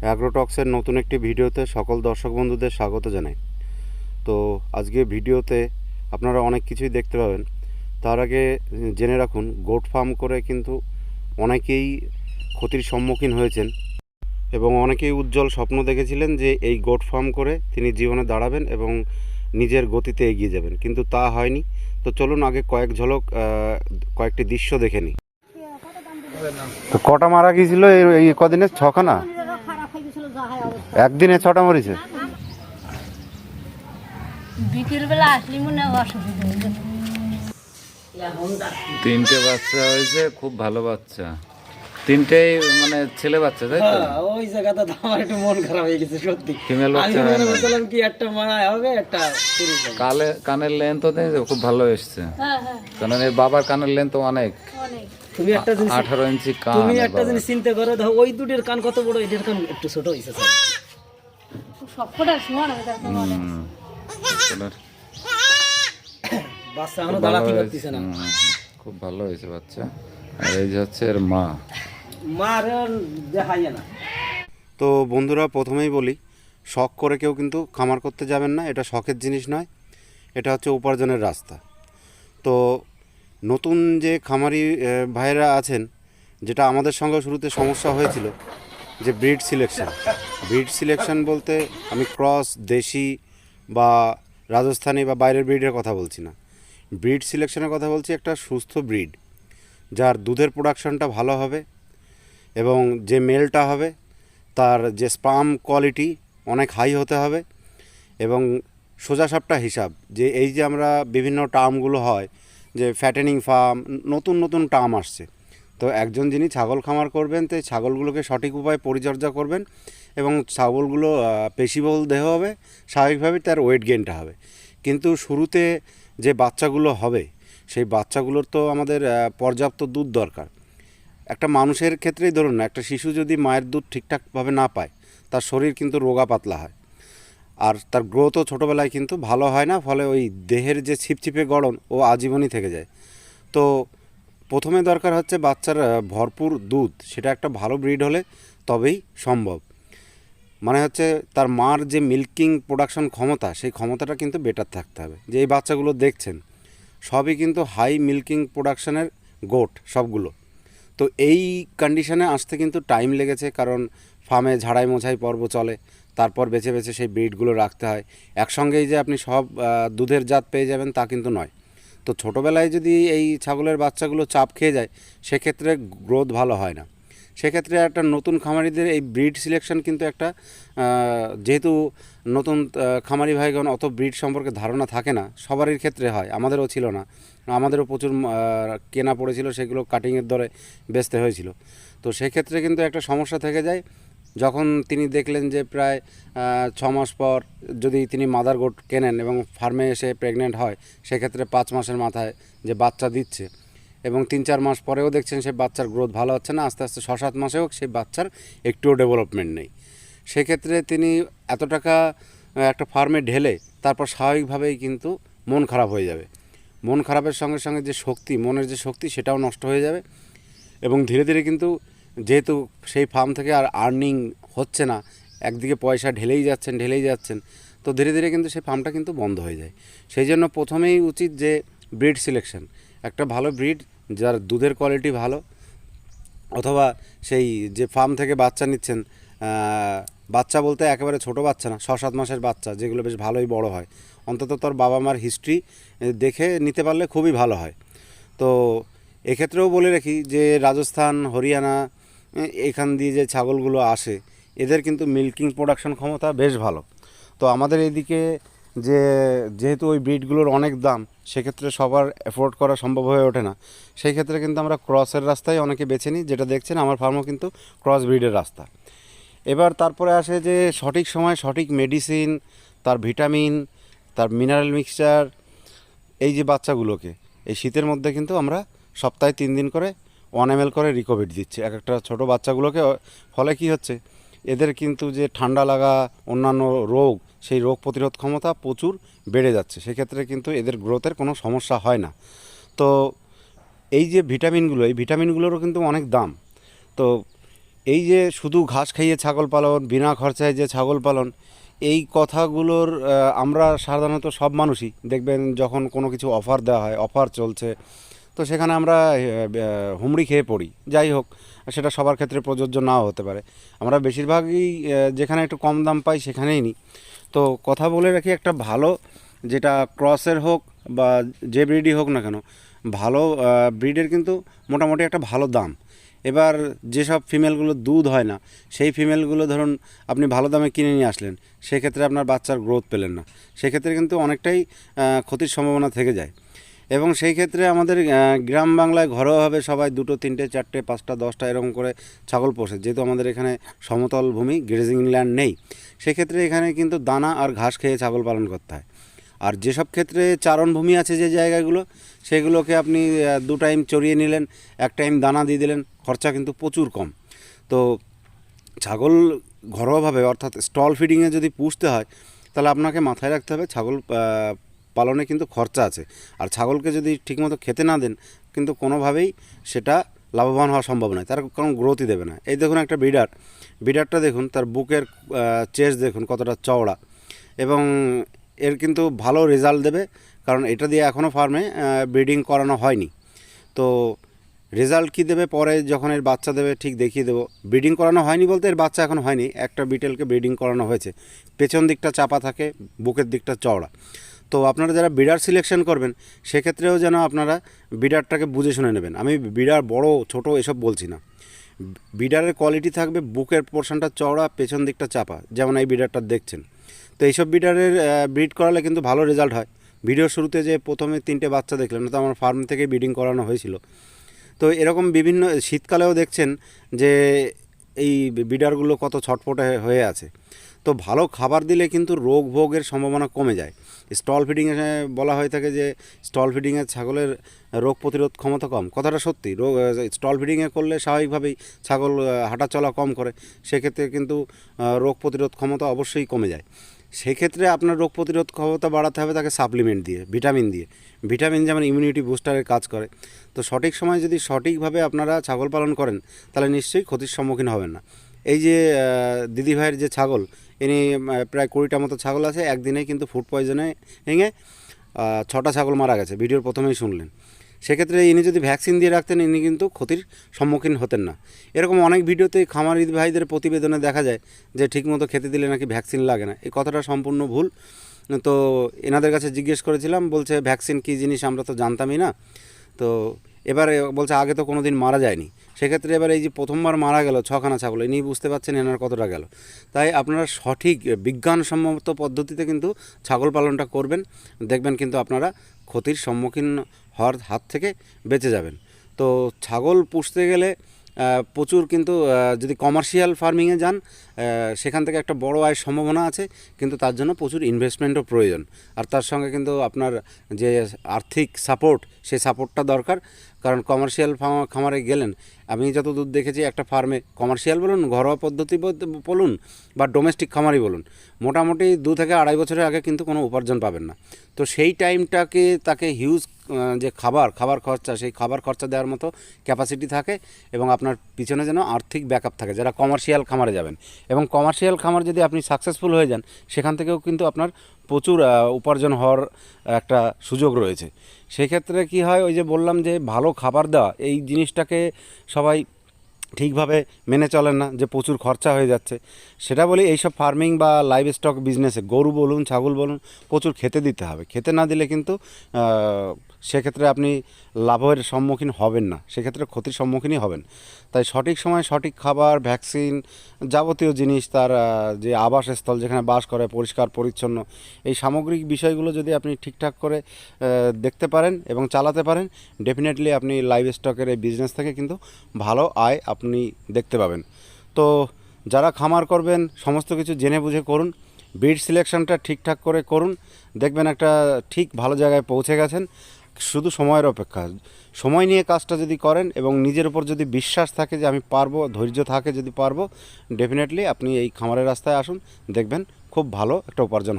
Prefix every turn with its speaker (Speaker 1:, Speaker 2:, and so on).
Speaker 1: অ্যাগ্রোটক্সের নতুন একটি ভিডিওতে সকল দর্শক বন্ধুদের স্বাগত জানাই। তো আজকে ভিডিওতে আপনারা অনেক কিছুই দেখতে পাবেন। তার আগে জেনে রাখুন, গোট ফার্ম করে কিন্তু অনেকেই ক্ষতির সম্মুখীন হয়েছেন এবং অনেকেই উজ্জ্বল স্বপ্ন দেখেছিলেন যে এই গোট ফার্ম করে তিনি জীবনে দাঁড়াবেন এবং নিজের গতিতে এগিয়ে যাবেন। কিন্তু তা হয়নি। তো চলুন আগে কয়েক ঝলক কয়েকটি দৃশ্য দেখে নিই। তো কটা মারা গিয়েছিল এই- কদিনে? ছখানা
Speaker 2: খারাপ হয়ে গেছিল যা হয় অবস্থা
Speaker 1: একদিনে ছটা মরেছে।
Speaker 2: বিকেল আসলি মনে অসুবিধা
Speaker 3: তিনটে বাচ্চা হয়েছে খুব ভালো বাচ্চা। তিনটেই মানে ছেলে বাচ্চা তাই তো?
Speaker 4: হ্যাঁ, ওই জায়গাটা তো আমার একটু মন খারাপ হয়ে গেছে সত্যি।
Speaker 3: ফিমেল বাচ্চা হয়
Speaker 4: মনে। করছিলাম কি একটা মারা হবে একটা পুরুষ
Speaker 3: কালে কানের লেন্থ তো খুব ভালো এসেছে।
Speaker 2: হ্যাঁ হ্যাঁ।
Speaker 3: কারণ এর বাবার কানের লেন্থ অনেক।
Speaker 2: অনেক।
Speaker 4: তুমি একটা জিনিস
Speaker 3: আঠারো ইঞ্চি কান
Speaker 4: তুমি একটা জিনিস চিন্তা করো দেখো ওই দুটোর কান কত বড় এটার কান একটু ছোট হয়েছে স্যার।
Speaker 2: সবকটা সমান হবে তার
Speaker 4: বাচ্চা
Speaker 3: এখনও
Speaker 4: দাঁড়াতে পারতেছে না।
Speaker 3: খুব ভালো হয়েছে বাচ্চা। আর এই যে হচ্ছে এর মা।
Speaker 4: মার দেখাই না।
Speaker 1: তো বন্ধুরা প্রথমেই বলি শখ করে কেউ কিন্তু খামার করতে যাবেন না এটা শখের জিনিস নয় এটা হচ্ছে উপার্জনের রাস্তা। তো নতুন যে খামারি আহ, ভাইয়েরা আছেন যেটা আমাদের সঙ্গে শুরুতে সমস্যা হয়েছিল যে ব্রিড সিলেকশন ব্রিড সিলেকশন বলতে আমি ক্রস দেশি বা রাজস্থানি বা বাইরের ব্রিডের কথা বলছি না। ব্রিড সিলেকশনের কথা বলছি একটা সুস্থ ব্রিড যার দুধের প্রোডাকশনটা ভালো হবে এবং যে মেলটা হবে তার যে স্পাম কোয়ালিটি অনেক হাই হতে হবে এবং সোজাসাপটা হিসাব যে এই যে আমরা বিভিন্ন টার্মগুলো হয় যে ফ্যাটেনিং ফার্ম নতুন নতুন টার্ম আসছে। তো একজন যিনি ছাগল খামার করবেন, তো ছাগলগুলোকে সঠিক উপায়ে পরিচর্যা করবেন এবং ছাগলগুলো পেশিবহুল দেহ হবে, স্বাভাবিকভাবেই তার ওয়েট গেনটা হবে। কিন্তু শুরুতে যে বাচ্চাগুলো হবে, সেই বাচ্চাগুলোর তো আমাদের পর্যাপ্ত দুধ দরকার। একটা মানুষের ক্ষেত্রেই ধরুন না একটা শিশু যদি মায়ের দুধ ঠিকঠাকভাবে না পায়, তার শরীর কিন্তু রোগা পাতলা হয়। আর তার গ্রোথও ছোটোবেলায় কিন্তু ভালো হয় না, ফলে ওই দেহের যে ছিপছিপে গড়ন ও আজীবনই থেকে যায়। তো প্রথমে দরকার হচ্ছে বাচ্চার ভরপুর দুধ, সেটা একটা ভালো ব্রিড হলে তবেই সম্ভব। মানে হচ্ছে তার মার যে মিল্কিং প্রোডাকশন ক্ষমতা, সেই ক্ষমতাটা কিন্তু বেটার থাকতে হবে। যে এই বাচ্চাগুলো দেখছেন, সবই কিন্তু হাই মিল্কিং প্রোডাকশনের গোট সবগুলো। তো এই কন্ডিশনে আসতে কিন্তু টাইম লেগেছে, কারণ ফার্মে ঝাড়াই মোছাই পর্ব চলে, তারপর বেছে বেছে সেই ব্রিডগুলো রাখতে হয়। একসঙ্গেই যে আপনি সব দুধের জাত পেয়ে যাবেন তা কিন্তু নয়। তো ছোটোবেলায় যদি এই ছাগলের বাচ্চাগুলো চাপ খেয়ে যায়, সেক্ষেত্রে গ্রোথ ভালো হয় না। সেক্ষেত্রে একটা নতুন খামারিদের এই ব্রিড সিলেকশন কিন্তু একটা যেহেতু নতুন খামারি ভাইগণ অত ব্রিড সম্পর্কে ধারণা থাকে না, সবারই ক্ষেত্রে হয়, আমাদেরও ছিল না। আমাদেরও প্রচুর কেনা পড়েছিল, সেগুলো কাটিংয়ের দরে বেচতে হয়েছিল। তো সেক্ষেত্রে কিন্তু একটা সমস্যা থেকে যায় যখন তিনি দেখলেন যে প্রায় ছ মাস পর যদি তিনি মাদার গোট কেনেন এবং ফার্মে এসে প্রেগনেন্ট হয়, সেক্ষেত্রে পাঁচ মাসের মাথায় যে বাচ্চা দিচ্ছে এবং তিন চার মাস পরেও দেখছেন সেই বাচ্চার গ্রোথ ভালো হচ্ছে না, আস্তে আস্তে ছ সাত মাসেও সেই বাচ্চার একটুও ডেভেলপমেন্ট নেই। সেক্ষেত্রে তিনি এত টাকা একটা ফার্মে ঢেলে তারপর স্বাভাবিকভাবেই কিন্তু মন খারাপ হয়ে যাবে। মন খারাপের সঙ্গে সঙ্গে যে শক্তি, মনের যে শক্তি সেটাও নষ্ট হয়ে যাবে এবং ধীরে ধীরে কিন্তু যেহেতু সেই ফার্ম থেকে আর আর্নিং হচ্ছে না, একদিকে পয়সা ঢেলেই যাচ্ছেন ঢেলেই যাচ্ছেন, তো ধীরে ধীরে কিন্তু সেই ফার্মটা কিন্তু বন্ধ হয়ে যায়। সেই জন্য প্রথমেই উচিত যে ব্রিড সিলেকশন একটা ভালো ব্রিড যার দুধের কোয়ালিটি ভালো, অথবা সেই যে ফার্ম থেকে বাচ্চা নিচ্ছেন বাচ্চা বলতে একেবারে ছোট বাচ্চা না ছ সাত মাসের বাচ্চা, যেগুলো বেশ ভালোই বড় হয়। অন্তত তোর বাবা মার হিস্ট্রি দেখে নিতে পারলে খুবই ভালো হয়। তো এক্ষেত্রেও বলে রাখি যে রাজস্থান, হরিয়ানা এখান দিয়ে যে ছাগলগুলো আসে, এদের কিন্তু মিল্কিং প্রোডাকশন ক্ষমতা বেশ ভালো। তো আমাদের এদিকে যে, যেহেতু ওই ব্রিডগুলোর অনেক দাম, সেক্ষেত্রে সবার অ্যাফোর্ড করা সম্ভব হয়ে ওঠে না। সেই ক্ষেত্রে কিন্তু আমরা ক্রসের রাস্তায় অনেকে বেছে নিই, যেটা দেখছেন আমার ফার্মও কিন্তু ক্রস ব্রিডের রাস্তা। এবার তারপরে আসে যে, সঠিক সময় সঠিক মেডিসিন, তার ভিটামিন, তার মিনারেল মিক্সচার, এই যে বাচ্চাগুলোকে, এই শীতের মধ্যে কিন্তু আমরা সপ্তাহে তিন দিন করে ওয়ান এম করে রিকোভিড দিচ্ছে। এক একটা ছোটো বাচ্চাগুলোকে, ফলে কি হচ্ছে? এদের কিন্তু যে ঠান্ডা লাগা অন্যান্য রোগ, সেই রোগ প্রতিরোধ ক্ষমতা প্রচুর বেড়ে যাচ্ছে। সেক্ষেত্রে কিন্তু এদের গ্রোথের কোনো সমস্যা হয় না। তো এই যে ভিটামিনগুলো, এই ভিটামিনগুলোরও কিন্তু অনেক দাম। তো এই যে শুধু ঘাস খাইয়ে ছাগল পালন, বিনা খরচায় যে ছাগল পালন, এই কথাগুলোর আমরা সাধারণত সব মানুষই দেখবেন যখন কোনো কিছু অফার দেওয়া হয় অফার চলছে তো সেখানে আমরা হুমড়ি খেয়ে পড়ি। যাই হোক, সেটা সবার ক্ষেত্রে প্রযোজ্য নাও হতে পারে। আমরা বেশিরভাগই যেখানে একটু কম দাম পাই সেখানেই নিই তো কথা বলে রাখি একটা ভালো, যেটা ক্রসের হোক বা যে ব্রিডই হোক না কেন, ভালো ব্রিডের কিন্তু মোটামুটি একটা ভালো দাম। এবার যেসব ফিমেলগুলো দুধ হয় না, সেই ফিমেলগুলো ধরুন আপনি ভালো দামে কিনে নিয়ে আসলেন, সেক্ষেত্রে আপনার বাচ্চার গ্রোথ পেলেন না। সেক্ষেত্রে কিন্তু অনেকটাই ক্ষতির সম্ভাবনা থেকে যায়। এবং সেই ক্ষেত্রে আমাদের গ্রাম বাংলায় ঘরোয়াভাবে সবাই দুটো, তিনটে, চারটে, পাঁচটা, দশটা এরকম করে ছাগল পোষে। যেহেতু আমাদের এখানে সমতল ভূমি, গ্রেজিং ল্যান্ড নেই, সেক্ষেত্রে এখানে কিন্তু দানা আর ঘাস খেয়ে ছাগল পালন করতে হয়। আর যেসব ক্ষেত্রে চারণভূমি আছে যে জায়গাগুলো, সেগুলোকে আপনি দু টাইম চড়িয়ে নিলেন, এক টাইম দানা দিয়ে দিলেন, খরচা কিন্তু প্রচুর কম। তো ছাগল ঘরোয়াভাবে অর্থাৎ স্টল ফিডিংয়ে যদি পুষতে হয়, তাহলে আপনাকে মাথায় রাখতে হবে ছাগল পালনে কিন্তু খরচা আছে। আর ছাগলকে যদি ঠিকমতো খেতে না দেন, কিন্তু কোনোভাবেই সেটা লাভবান হওয়া সম্ভব নয়। তার কোনো গ্রোথই দেবে না। এই দেখুন একটা বিডার। বিডারটা দেখুন, তার বুকের চেস্ট দেখুন কতটা চওড়া। এবং এর কিন্তু ভালো রেজাল্ট দেবে, কারণ এটা দিয়ে এখনও ফার্মে ব্রিডিং করানো হয়নি। তো রেজাল্ট কী দেবে পরে যখন এর বাচ্চা দেবে, ঠিক দেখিয়ে দেবো। ব্রিডিং করানো হয়নি বলতে এর বাচ্চা এখন হয়নি। একটা বিটেলকে ব্রিডিং করানো হয়েছে। পেছন দিকটা চাপা থাকে, বুকের দিকটা চওড়া। তো আপনারা যারা বিডার সিলেকশন করবেন, সেক্ষেত্রেও যেন আপনারা বিডারটাকে বুঝে শুনে নেবেন। আমি বিডার বড়, ছোট এসব বলছি না। বিডারের কোয়ালিটি থাকবে, বুকের পোর্শনটা চওড়া, পেছন দিকটা চাপা, যেমন এই বিডারটা দেখছেন। তো এইসব বিডারের ব্রিড করালে কিন্তু ভালো রেজাল্ট হয়। ভিডিও শুরুতে যে প্রথমে তিনটে বাচ্চা দেখলেন তো আমার ফার্ম থেকে ব্রিডিং করানো হয়েছিল। তো এরকম বিভিন্ন, শীতকালেও দেখছেন যে এই বিডারগুলো কত ছটফটে হয়ে আছে। তো ভালো খাবার দিলে কিন্তু রোগ ভোগের সম্ভাবনা কমে যায়। স্টল ফিডিংয়ে বলা হয়ে থাকে যে স্টল ফিডিংয়ে ছাগলের রোগ প্রতিরোধ ক্ষমতা কম। কথাটা সত্যি রোগ স্টল ফিডিংয়ে করলে স্বাভাবিকভাবেই ছাগল হাঁটাচলা কম করে। সেক্ষেত্রে কিন্তু রোগ প্রতিরোধ ক্ষমতা অবশ্যই কমে যায়। সেক্ষেত্রে আপনার রোগ প্রতিরোধ ক্ষমতা বাড়াতে হবে তাকে সাপ্লিমেন্ট দিয়ে ভিটামিন দিয়ে। ভিটামিন যেমন ইমিউনিটি বুস্টারের কাজ করে। তো সঠিক সময় যদি সঠিকভাবে আপনারা ছাগল পালন করেন তাহলে নিশ্চয়ই ক্ষতির সম্মুখীন হবেন না। এই যে আহ, দিদি ভাইয়ের যে ছাগল ইনি প্রায় কুড়িটা মতো ছাগল আছে, একদিনেই কিন্তু ফুড পয়জনে ভেঙে ছটা ছাগল মারা গেছে, ভিডিওর প্রথমেই শুনলেন। সেক্ষেত্রে ইনি যদি ভ্যাকসিন দিয়ে রাখতেন, ইনি কিন্তু ক্ষতির সম্মুখীন হতেন না। এরকম অনেক ভিডিওতে খামারি ভাইদের প্রতিবেদনে দেখা যায় যে ঠিকমতো খেতে দিলে নাকি ভ্যাকসিন লাগে না। এই কথাটা সম্পূর্ণ ভুল। তো এনাদের কাছে জিজ্ঞেস করেছিলাম, বলছে, ভ্যাকসিন কী জিনিস আমরা তো জানতামই না? তো এবারে বলছে, আগে তো কোনো দিন মারা যায়নি। সেক্ষেত্রে এবার এই যে প্রথমবার মারা গেল ছখানা ছাগল, ইনি বুঝতে পারছেন এনার কতটা গেল। তাই আপনারা সঠিক বিজ্ঞানসম্মত পদ্ধতিতে কিন্তু ছাগল পালনটা করবেন, দেখবেন কিন্তু আপনারা ক্ষতির সম্মুখীন হওয়ার হাত থেকে বেঁচে যাবেন। তো ছাগল পুষতে গেলে প্রচুর কিন্তু যদি কমার্শিয়াল ফার্মিংয়ে যান সেখান থেকে একটা বড় আয়ের সম্ভাবনা আছে, কিন্তু তার জন্য প্রচুর ইনভেস্টমেন্টও প্রয়োজন। আর তার সঙ্গে কিন্তু আপনার যে আর্থিক সাপোর্ট সেই সাপোর্টটা দরকার। কারণ কমার্শিয়াল খামারে গেলেন, আমি যতদূর দেখেছি, একটা ফার্মে কমার্শিয়াল বলুন, ঘরোয়া পদ্ধতি বল- বলুন, বা ডোমেস্টিক খামারই বলুন, মোটামুটি দু থেকে আড়াই বছরের আগে কিন্তু কোনো উপার্জন পাবেন না। তো সেই টাইমটাকে তাকে হিউজ যে খাবার খাবার খরচা, সেই খাবার খরচা দেওয়ার মতো ক্যাপাসিটি থাকে এবং আপনার পিছনে যেন আর্থিক ব্যাকআপ থাকে, যারা কমার্শিয়াল খামারে যাবেন। এবং কমার্শিয়াল খামার যদি আপনি সাকসেসফুল হয়ে যান, সেখান থেকেও কিন্তু আপনার প্রচুর উপার্জন হওয়ার একটা সুযোগ রয়েছে। সেক্ষেত্রে কি হয়, ওই যে বললাম যে ভালো খাবার দেওয়া, এই জিনিসটাকে সবাই ঠিকভাবে মেনে চলেন না, যে প্রচুর খরচা হয়ে যাচ্ছে। সেটা বলি এইসব ফার্মিং বা লাইভ স্টক বিজনেসে গরু বলুন, ছাগল বলুন, প্রচুর খেতে দিতে হবে। খেতে না দিলে কিন্তু সেক্ষেত্রে আপনি লাভের সম্মুখীন হবেন না, সেক্ষেত্রে ক্ষতির সম্মুখীনই হবেন। তাই সঠিক সময় সঠিক খাবার ভ্যাকসিন যাবতীয় জিনিস তার যে আবাসস্থল যেখানে বাস করে, পরিষ্কার, পরিচ্ছন্ন, এই সামগ্রিক বিষয়গুলো যদি আপনি ঠিকঠাক করে দেখতে পারেন এবং চালাতে পারেন ডেফিনেটলি আপনি লাইভ স্টকের এই বিজনেস থেকে কিন্তু ভালো আয় আপনি দেখতে পাবেন। তো যারা খামার করবেন, সমস্ত কিছু জেনে বুঝে করুন বিড সিলেকশনটা ঠিকঠাক করে করুন, দেখবেন একটা ঠিক ভালো জায়গায় পৌঁছে গেছেন। শুধু সময়ের অপেক্ষা। সময় নিয়ে কাজটা যদি করেন এবং নিজের উপর যদি বিশ্বাস থাকে যে আমি পারব, ধৈর্য থাকে যদি পারব ডেফিনেটলি আপনি এই খামারের রাস্তায় আসুন, দেখবেন খুব ভালো একটা উপার্জন